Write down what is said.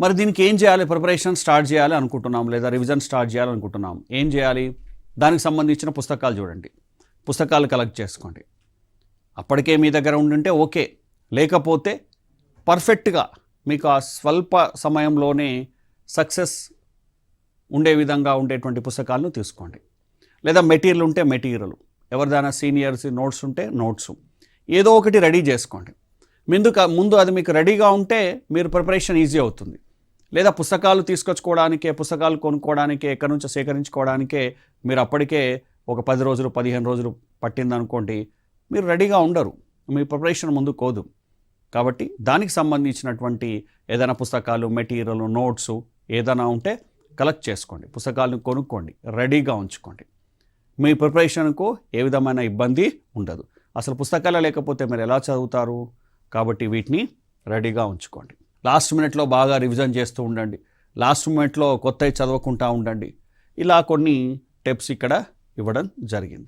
మరి దీనికి ఏం చేయాలి? ప్రిపరేషన్ స్టార్ట్ చేయాలి అనుకుంటున్నాం లేదా రివిజన్ స్టార్ట్ చేయాలి అనుకుంటున్నాం? ఏం చేయాలి? దానికి సంబంధించిన పుస్తకాలు చూడండి. పుస్తకాలు కలెక్ట్ చేసుకోండి. అప్పటికే మీ దగ్గర ఉండుంటే ఓకే. లేకపోతే పర్ఫెక్ట్గా మీకు ఆ స్వల్ప సమయంలోనే సక్సెస్ ఉండే విధంగా ఉండేటువంటి పుస్తకాలను తీసుకోండి. లేదా మెటీరియల్ ఉంటే మెటీరియల్ ఎవరిదైనా సీనియర్స్ నోట్స్ ఉంటే నోట్స్ ఏదో ఒకటి రెడీ చేసుకోండి. ముందు ముందు అది మీకు రెడీగా ఉంటే మీరు ప్రిపరేషన్ ఈజీ అవుతుంది. లేదా పుస్తకాలు తీసుకొచ్చుకోవడానికే పుస్తకాలు కొనుక్కోవడానికే ఎక్కడి నుంచో సేకరించుకోవడానికే మీరు అప్పటికే ఒక పది రోజులు పదిహేను రోజులు పట్టిందనుకోండి మీరు రెడీగా ఉండరు. మీ ప్రిపరేషన్ ముందు కోదు కాబట్టి దానికి సంబంధించినటువంటి ఏదైనా పుస్తకాలు మెటీరియల్ నోట్స్ ఏదైనా ఉంటే కలెక్ట్ చేసుకోండి. పుస్తకాలను కొనుక్కోండి రెడీగా ఉంచుకోండి. మీ ప్రిపరేషన్కు ఏ విధమైన ఇబ్బంది ఉండదు. అసలు పుస్తకాలు లేకపోతే మీరు ఎలా చదువుతారు? కాబట్టి వీటిని రెడీగా ఉంచుకోండి. లాస్ట్ మినిట్లో బాగా రివిజన్ చేస్తూ ఉండండి. లాస్ట్ మినిట్లో కొత్తవి చదవకుండా ఉండండి. ఇలా కొన్ని టిప్స్ ఇక్కడ ఇవ్వడం జరిగింది.